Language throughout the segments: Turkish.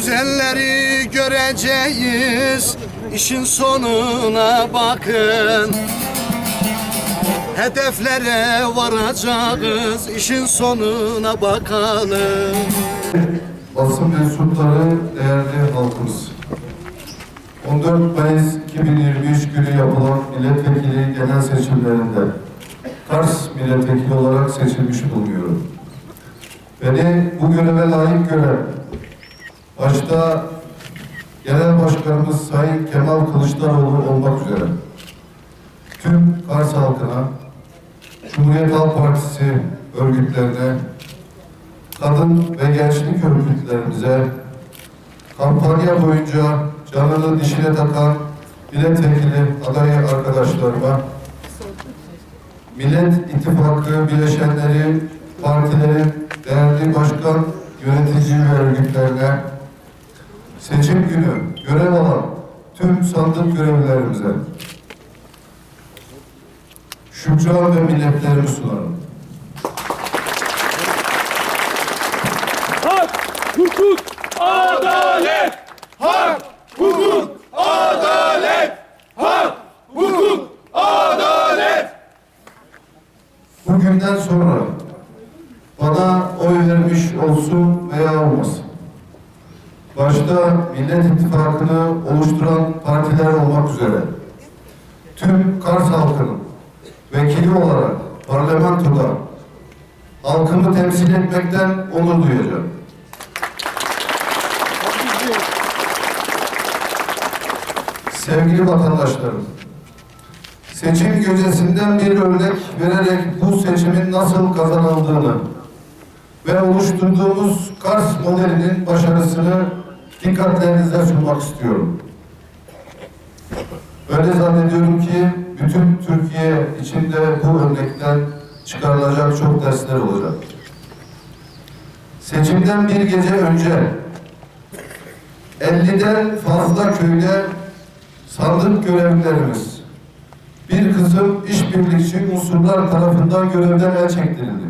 Güzelleri göreceğiz işin sonuna bakın Hedeflere varacağız işin sonuna bakalım basın mensupları, değerli halkımız. 14 Mayıs 2023 günü yapılan milletvekili genel seçimlerinde Kars milletvekili olarak seçilmiş bulunuyorum. Beni bu göreve layık gören, başta Genel Başkanımız Sayın Kemal Kılıçdaroğlu olmak üzere tüm Kars halkına, Cumhuriyet Halk Partisi örgütlerine, kadın ve gençlik örgütlerimize kampanya boyunca canını dişine takan milletvekili adayı arkadaşlarıma, Millet İttifakı bileşenleri, partilerin değerli başkan, yönetici ve örgütlerine, seçim günü görev alan tüm sandık görevlilerimize şükran ve minnetlerimi sunarım. Hak, hukuk, adalet. Hak, hukuk, adalet. Hak, hukuk, adalet. Bugünden sonra bana oy vermiş olsun veya olmasın. Başta Millet İttifakı'nı oluşturan partiler olmak üzere tüm Kars halkının vekili olarak parlamentoda halkımı temsil etmekten onur duyacağım. Sevgili vatandaşlarım, seçim gecesinden bir örnek vererek bu seçimin nasıl kazanıldığını ve oluşturduğumuz Kars modelinin başarısını dikkatlerinize sunmak istiyorum. Öyle zannediyorum ki bütün Türkiye içinde bu örnekten çıkarılacak çok dersler olacak. Seçimden bir gece önce 50'den fazla köyde sandık görevlilerimiz bir kısım işbirlikçi unsurlar tarafından görevden el çektirildi.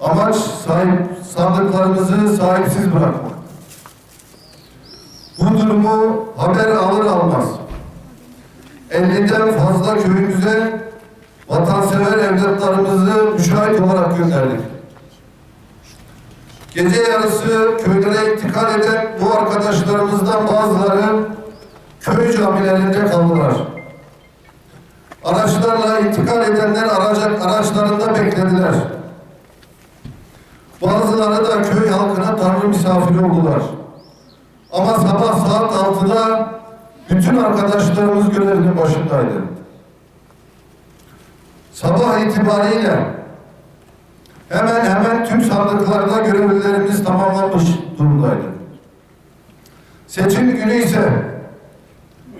Amaç sahip, sandıklarımızı sahipsiz bırakmak. Bu durumu haber alır almaz 50'den fazla köyümüze vatansever evlatlarımızı müşahit olarak gönderdik. Gece yarısı köylere intikal eden bu arkadaşlarımızdan bazıları köy camilerinde kaldılar. Araçlarla intikal edenler aracak araçlarında beklediler. Bazıları da köy halkına tanrı misafiri oldular. Ama sabah saat 6'da bütün arkadaşlarımız görevinin başındaydı. Sabah itibariyle hemen hemen tüm sandıklarda görevlilerimiz tamamlanmış durumdaydı. Seçim günü ise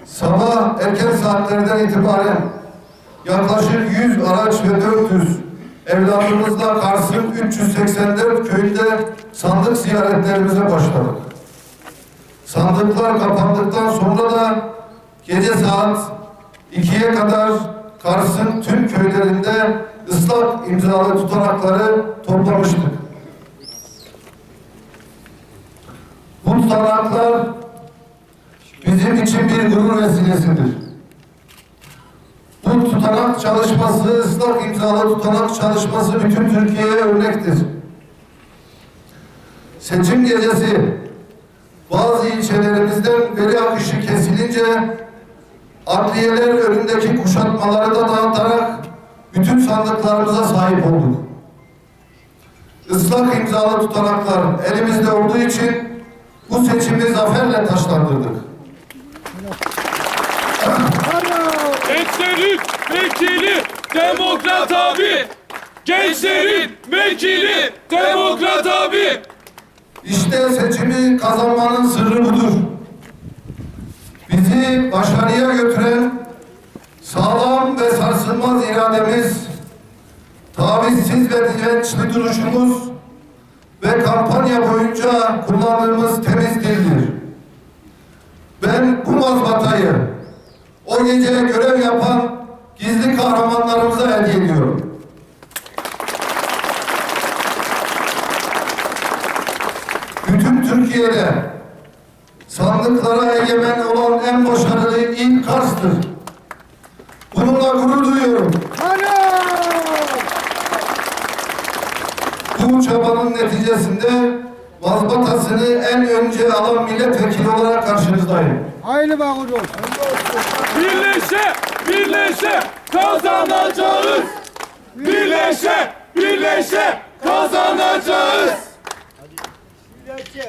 sabah erken saatlerden itibaren yaklaşık 100 araç ve 400 evladımızla Kars'ın 384 köyünde sandık ziyaretlerimize başladık. Sandıklar kapandıktan sonra da gece saat 2'ye kadar Kars'ın tüm köylerinde ıslak imzalı tutanakları toplamıştık. Bu tutanaklar bizim için bir gurur vesilesidir. Bu tutanak çalışması, ıslak imzalı tutanak çalışması bütün Türkiye'ye örnektir. Seçim gecesi bazı ilçelerimizden veri akışı kesilince adliyeler önündeki kuşatmaları da dağıtarak bütün sandıklarımıza sahip olduk. Islak imzalı tutanaklar elimizde olduğu için bu seçimi zaferle taşlandırdık. Gençlerin vekili Demokrat abi. Gençlerin vekili Demokrat abi. İşte seçimi kazanmanın sırrı budur. Bizi başarıya götüren sağlam ve sarsılmaz irademiz, tavizsiz ve dirençli duruşumuz ve kampanya boyunca kullandığımız temiz dildir. Ben bu mazbatayı o gece görev yapan gizli kahramanlarımıza hediye ediyorum. Türkiye'de sandıklara egemen olan en başarılı il Kars'tır. Bununla gurur duyuyorum. Bu çabanın neticesinde mazbatasını en önce alan milletvekili olarak karşınızdayım. Hayırlı bağır olsun. Birleşe, birleşe kazanacağız. Birleşe, birleşe kazanacağız.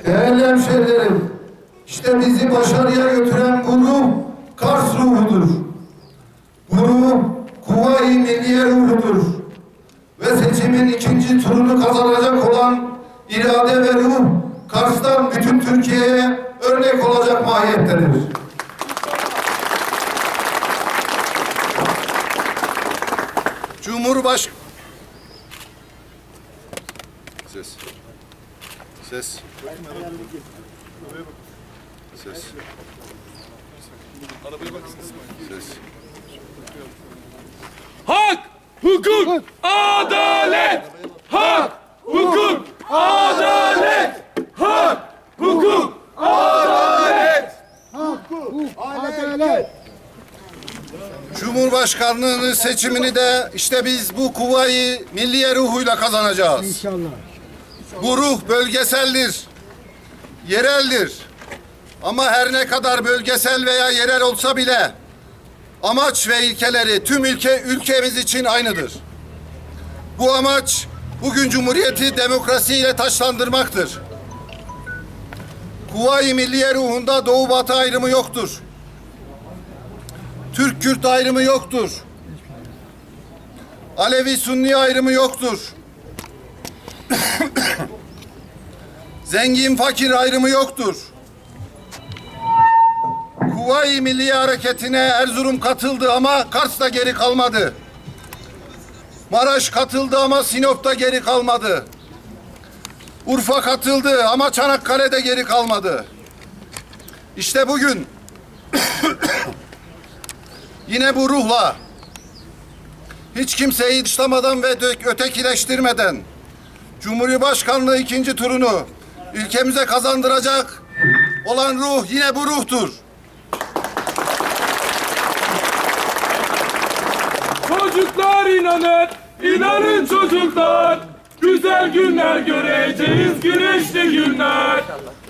Değerli hemşehrilerim, işte bizi başarıya götüren bu ruh Kars ruhudur. Bu ruh Kuvayi Milliye ruhudur. Ve seçimin ikinci turunu kazanacak olan irade ve ruh Kars'tan bütün Türkiye'ye örnek olacak mahiyettedir. Cumhurbaş... Ses. Ses. Ses. Ses. Hak, hukuk, adalet. Hak, hukuk, adalet. Hak, hukuk, adalet. Adalet. Cumhurbaşkanlığının seçimini de işte biz bu kuvayi milliye ruhuyla kazanacağız. İnşallah. Bu ruh bölgeseldir, yereldir. Ama her ne kadar bölgesel veya yerel olsa bile amaç ve ilkeleri tüm ülke ülkemiz için aynıdır. Bu amaç bugün Cumhuriyeti demokrasiyle taşlandırmaktır. Kuvayi Milliye ruhunda Doğu Batı ayrımı yoktur. Türk-Kürt ayrımı yoktur. Alevi-Sunni ayrımı yoktur. Zengin fakir ayrımı yoktur. Kuvayi Milliye Hareketi'ne Erzurum katıldı ama Kars'ta geri kalmadı. Maraş katıldı ama Sinop'ta geri kalmadı. Urfa katıldı ama Çanakkale'de geri kalmadı. İşte bugün yine bu ruhla hiç kimseyi dışlamadan ve ötekileştirmeden Cumhurbaşkanlığı ikinci turunu ülkemize kazandıracak olan ruh yine bu ruhtur. Çocuklar inanın, inanın çocuklar. Güzel günler göreceğiz, güneşli günler.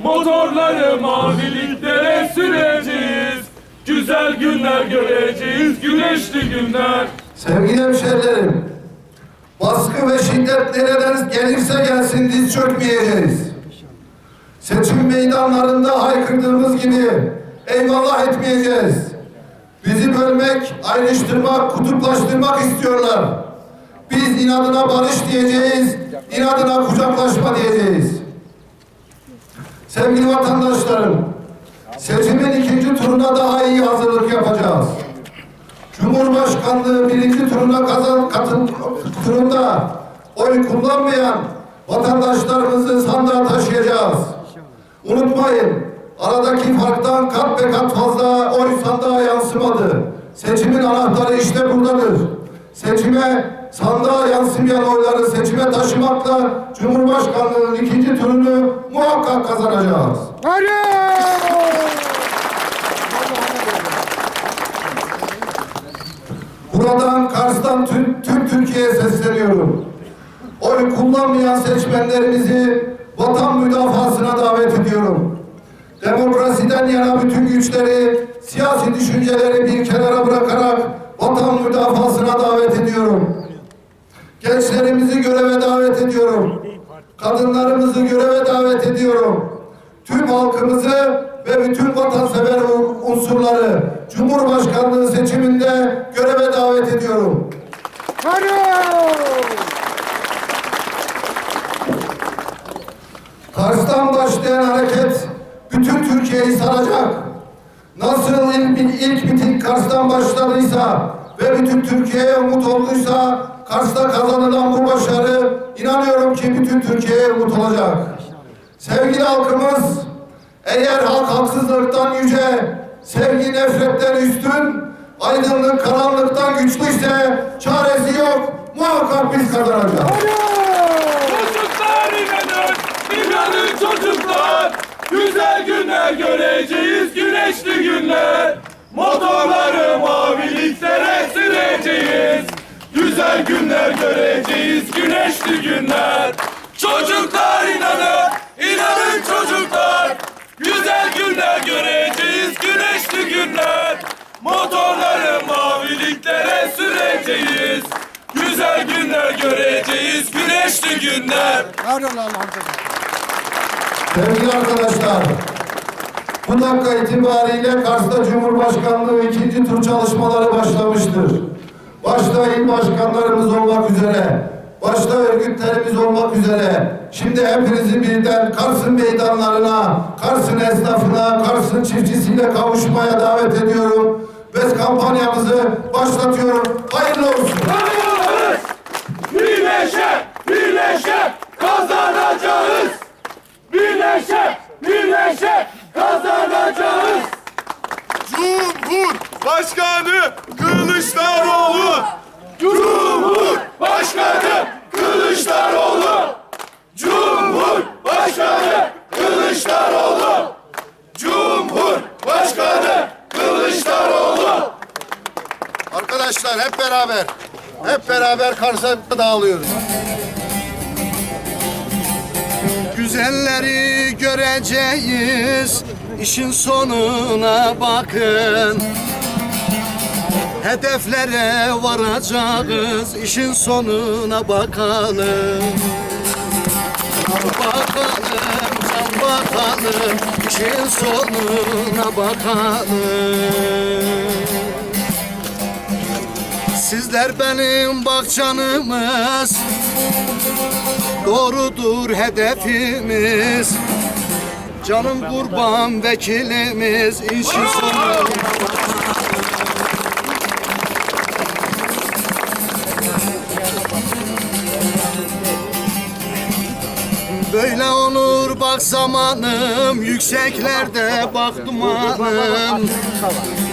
Motorları maviliklere süreceğiz. Güzel günler göreceğiz, güneşli günler. Sevgili hemşehrilerim, baskı ve şiddet nereden gelirse gelsin diz çökmeyeceğiz. Seçim meydanlarında haykırdığımız gibi eyvallah etmeyeceğiz. Bizi bölmek, ayrıştırmak, kutuplaştırmak istiyorlar. Biz inadına barış diyeceğiz, inadına kucaklaşma diyeceğiz. Sevgili vatandaşlarım, seçimin ikinci turuna daha iyi hazırlık yapacağız. Cumhurbaşkanlığı birinci turuna kazan katıl turunda oy kullanmayan vatandaşlarımızı sandığa taşıyacağız. Unutmayın, aradaki farktan kat be kat fazla oy sandığa yansımadı. Seçimin anahtarı işte buradadır. Seçime sandığa yansımayan oyları seçime taşımakla Cumhurbaşkanlığının ikinci turunu muhakkak kazanacağız. Buradan Kars'tan tüm, tüm Türkiye'ye sesleniyorum. Oy kullanmayan seçmenlerimizi vatan müdafasına davet ediyorum. Demokrasiden yana bütün güçleri, siyasi düşünceleri bir kenara bırakarak vatan müdafasına davet ediyorum. Gençlerimizi göreve davet ediyorum. Kadınlarımızı göreve davet ediyorum. Tüm halkımızı ve bütün vatansever unsurları Cumhurbaşkanlığı seçiminde göreve davet ediyorum. Kars'tan başlayan hareket bütün Türkiye'yi saracak. Nasıl ilk, ilk miting Kars'tan başladıysa ve bütün Türkiye'ye umut olduysa Kars'ta kazanılan bu başarı inanıyorum ki bütün Türkiye'ye umut olacak. Sevgili halkımız, eğer halk haksızlıktan yüce, sevgi nefretten üstün, aydınlık karanlıktan güçlüyse çaresi yok, muhakkak biz kazanacağız. Çocuklar inanın, inanın çocuklar. Günler göreceğiz güneşli günler. Motorları maviliklere süreceğiz. Güzel günler göreceğiz güneşli günler. Çocuklar inanın, inanın çocuklar. Güzel günler göreceğiz güneşli günler. Motorları maviliklere süreceğiz. Güzel günler göreceğiz güneşli günler. Sevgili arkadaşlar, bu dakika itibariyle Kars'ta Cumhurbaşkanlığı ikinci tur çalışmaları başlamıştır. Başta il başkanlarımız olmak üzere, başta örgütlerimiz olmak üzere, şimdi hepinizi birden Kars'ın meydanlarına, Kars'ın esnafına, Kars'ın çiftçisiyle kavuşmaya davet ediyorum. Ve kampanyamızı başlatıyorum. Hayırlı olsun. Kazanacağız. Birleşe, birleşe kazanacağız. Birleşe, birleşe kazanacağız. Cumhurbaşkanı Kılıçdaroğlu. Cumhurbaşkanı Kılıçdaroğlu. Cumhurbaşkanı Kılıçdaroğlu. Cumhurbaşkanı Kılıçdaroğlu. Arkadaşlar hep beraber, hep beraber Kars'a dağılıyoruz. Güzelleri göreceğiz, işin sonuna bakın. Hedeflere varacağız, işin sonuna bakalım. Bakalım, can bakalım, işin sonuna bakalım. Sizler benim bakcanımız Doğrudur hedefimiz. Canım kurban vekilimiz sonu. Böyle olur bak zamanım Yükseklerde bak dumanım.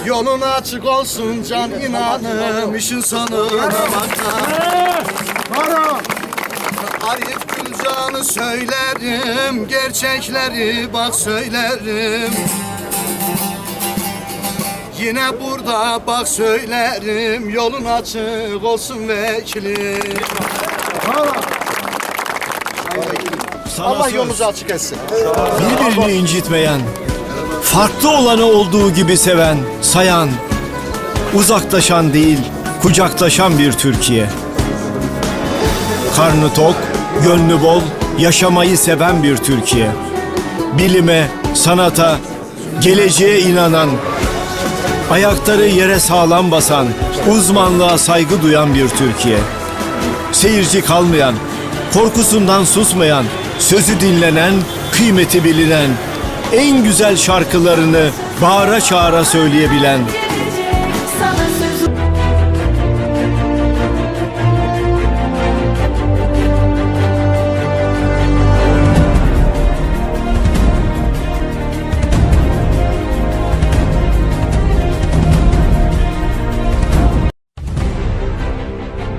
Yolun açık olsun can inanım işin sonuna bakalım Arif Gülcan'ı söylerim Gerçekleri bak söylerim Yine burada bak söylerim Yolun açık olsun vekilim Allah yolunuzu açık etsin. birbirini incitmeyen, farklı olanı olduğu gibi seven, sayan, uzaklaşan değil, kucaklaşan bir Türkiye. Karnı tok, gönlü bol, yaşamayı seven bir Türkiye. Bilime, sanata, geleceğe inanan, ayakları yere sağlam basan, uzmanlığa saygı duyan bir Türkiye. Seyirci kalmayan, korkusundan susmayan, sözü dinlenen, kıymeti bilinen, en güzel şarkılarını bağıra çağıra söyleyebilen,